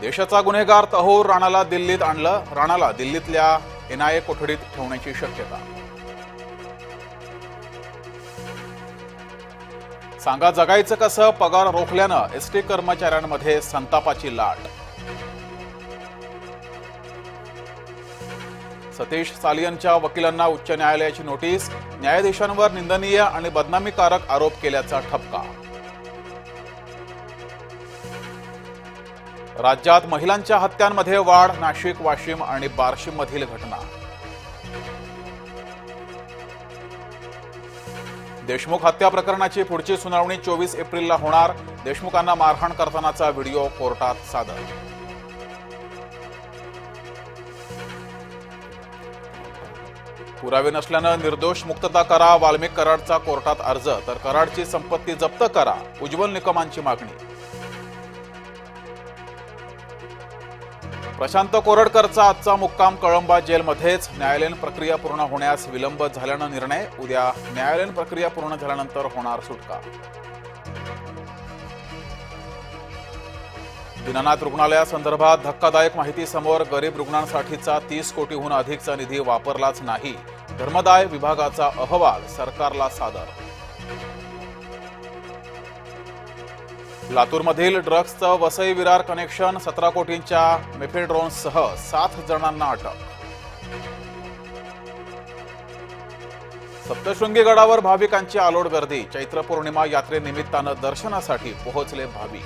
देशाचा गुन्हेगार तहोर राणाला दिल्लीत आणलं राणाला दिल्लीतल्या एनआयए कोठडीत ठेवण्याची शक्यता. सांगा जगायचं कसं पगार रोखल्यानं एसटी कर्मचाऱ्यांमध्ये संतापाची लाट. सतीश सालियनच्या वकिलांना उच्च न्यायालयाची नोटीस न्यायाधीशांवर निंदनीय आणि बदनामीकारक आरोप केल्याचा ठपका. राज्यात महिलांच्या हत्यांमध्ये वाढ नाशिक वाशिम आणि बार्शीमधील घटना. देशमुख हत्या प्रकरणाची पुढची सुनावणी चोवीस एप्रिलला होणार. देशमुखांना मारहाण करतानाचा व्हिडिओ कोर्टात सादर. पुरावे नसल्यानं निर्दोष मुक्तता करा वाल्मिक कराडचा कोर्टात अर्ज. तर कराडची संपत्ती जप्त करा उज्ज्वल निकमांची मागणी. प्रशांत कोरडकरचा आजचा मुक्काम कळंबा जेलमध्येच. न्यायालयीन प्रक्रिया पूर्ण होण्यास विलंब झाल्यानं निर्णय उद्या न्यायालयीन प्रक्रिया पूर्ण झाल्यानंतर होणार सुटका. दीनानाथ रुग्णालयासंदर्भात धक्कादायक माहितीसमोर गरीब रुग्णांसाठीचा तीस कोटीहून अधिकचा निधी वापरलाच नाही. धर्मदाय विभागाचा अहवाल सरकारला सादर लातूरमधील ड्रग्जचं वसई विरार कनेक्शन सतरा कोटींच्या मेफेड्रोनसह सात जणांना अटक. सप्तशृंगी गडावर भाविकांची आलोड गर्दी. चैत्र पौर्णिमा यात्रेनिमित्तानं दर्शनासाठी पोहोचले भाविक.